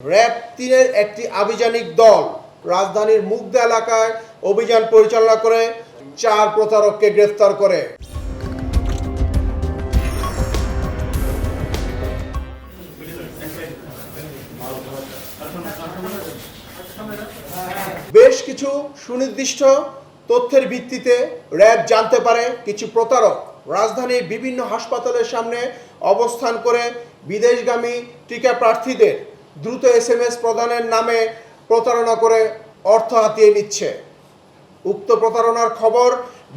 RAB তিনের একটি আভিযানিক দল রাজধানীর মুগদা এলাকায় অভিযান পরিচালনা করে, চার প্রতারককে গ্রেফতার করে। বেশ কিছু সুনির্দিষ্ট তথ্যের ভিত্তিতে র্যাব জানতে পারে কিছু প্রতারক রাজধানীর বিভিন্ন হাসপাতালের সামনে অবস্থান করে বিদেশগামী টিকা প্রার্থীদের দ্রুত এস এম এস প্রদানের নামে প্রতারণা করে অর্থ হাতিয়ে নিচ্ছে। উক্ত প্রতারণার খবর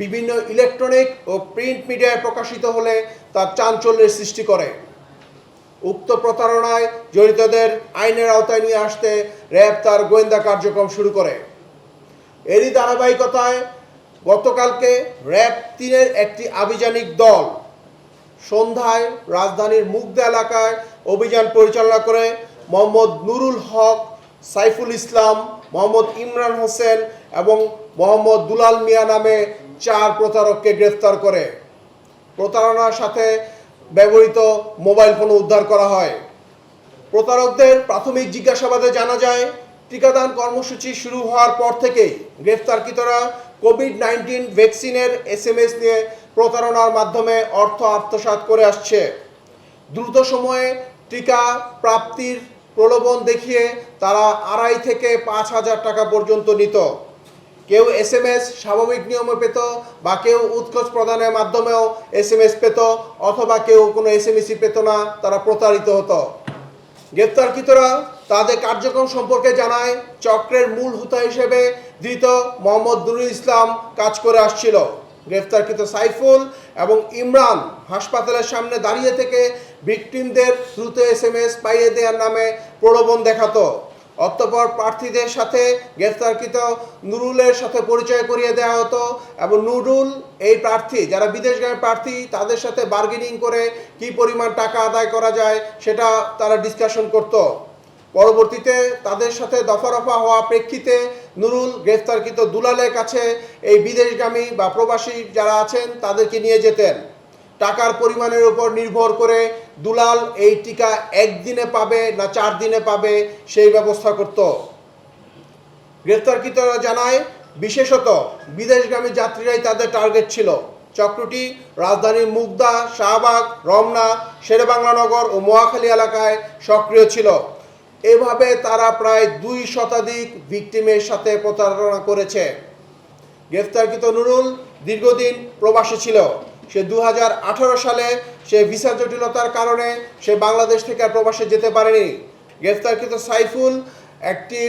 বিভিন্ন ইলেকট্রনিক ও প্রিন্ট মিডিয়ায় প্রকাশিত হলে তার চাঞ্চল্যের সৃষ্টি করে। উক্ত প্রতারণায় জড়িতদের আইনের আওতায় নিয়ে আসতে র্যাব তার গোয়েন্দা কার্যক্রম শুরু করে। এরই ধারাবাহিকতায় গতকালকে র্যাব তিনের একটি আভিযানিক দল সন্ধ্যায় রাজধানীর মুগদা এলাকায় অভিযান পরিচালনা করে মোহাম্মদ নুরুল হক, সাইফুল ইসলাম, মোহাম্মদ ইমরান হোসেন এবং মোহাম্মদ দুলাল মিয়া নামে চার প্রতারককে গ্রেফতার করে। প্রতারণার সাথে ব্যবহৃত মোবাইল ফোন উদ্ধার করা হয়। প্রতারকদের প্রাথমিক জিজ্ঞাসাবাদে জানা যায়, টিকাদান কর্মসূচি শুরু হওয়ার পর থেকেই গ্রেফতারকৃতরা কোভিড নাইন্টিন ভ্যাকসিনের এস এম এস নিয়ে প্রতারণার মাধ্যমে অর্থ আত্মসাৎ করে আসছে। দ্রুত সময়ে টিকা প্রাপ্তির প্রলোভন দেখিয়ে তারা আড়াই থেকে পাঁচ হাজার টাকা পর্যন্ত নিত। কেউ এস এম এস স্বাভাবিক নিয়মে পেত বা কেউ উৎকোচ প্রদানের মাধ্যমেও এস এম এস পেত অথবা কেউ কোনো এস এম এসই পেত না, তারা প্রতারিত হতো। গ্রেপ্তারকৃতরা তাদের কার্যক্রম সম্পর্কে জানায়, চক্রের মূল হুতা হিসেবে ধৃত মোহাম্মদ নুরুল ইসলাম কাজ করে আসছিল। গ্রেফতারকৃত সাইফুল এবং ইমরান হাসপাতালের সামনে দাঁড়িয়ে থেকে ভিকটিমদের দ্রুত এস এম এস পাইয়ে দেওয়ার নামে প্রলোভন দেখাতো। অতঃপর প্রার্থীদের সাথে গ্রেফতারকৃত নুরুলের সাথে পরিচয় করিয়ে দেওয়া হতো এবং নুরুল এই প্রার্থী, যারা বিদেশগামী প্রার্থী, তাদের সাথে বার্গেনিং করে কি পরিমাণ টাকা আদায় করা যায় সেটা তারা ডিসকাশন করত। পরবর্তীতে তাদের সাথে দফা রফা হওয়া প্রেক্ষিতে নুরুল গ্রেফতারকৃত দুলালের কাছে এই বিদেশগামী বা প্রবাসী যারা আছেন তাদেরকে নিয়ে যেতেন। টাকার পরিমাণের উপর নির্ভর করে দুলাল এই টিকা একদিনে পাবে না চার দিনে পাবে সেই ব্যবস্থা করত। গ্রেফতারকৃতরা জানায়, বিশেষত বিদেশগামী যাত্রীরাই তাদের টার্গেট ছিল। চক্রটি রাজধানীর মুগদা, শাহবাগ, রমনা, শেরেবাংলানগর ও মোয়াখালী এলাকায় সক্রিয় ছিল। এভাবে তারা প্রায় দুই শতাধিক ভিকটিমের সাথে প্রতারণা করেছে। গ্রেফতারকৃত নুরুল দীর্ঘদিন প্রবাসী ছিল। সে দু হাজার আঠারো সালে সে ভিসা জটিলতার কারণে সে বাংলাদেশ থেকে প্রবাসে যেতে পারেনি। গ্রেফতারকৃত সাইফুল একটি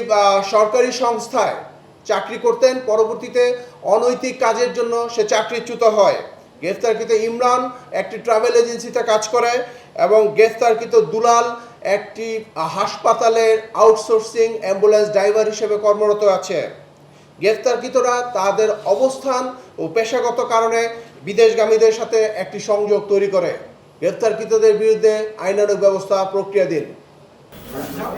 সরকারি সংস্থায় চাকরি করতেন। পরবর্তীতে অনৈতিক কাজের জন্য সে চাকরিচ্যুত হয়। গ্রেফতারকৃত ইমরান একটি ট্রাভেল এজেন্সিতে কাজ করে এবং গ্রেফতারকৃত দুলাল একটি হাসপাতালের আউটসোর্সিং অ্যাম্বুলেন্স ড্রাইভার হিসেবে কর্মরত আছে। গ্রেফতারকৃতরা তাদের অবস্থান ও পেশাগত কারণে বিদেশগামীদের সাথে একটি সংযোগ তৈরি করে। গ্রেফতারকৃতদের বিরুদ্ধে আইনানুগ ব্যবস্থা প্রক্রিয়াধীন হ্যাঁ,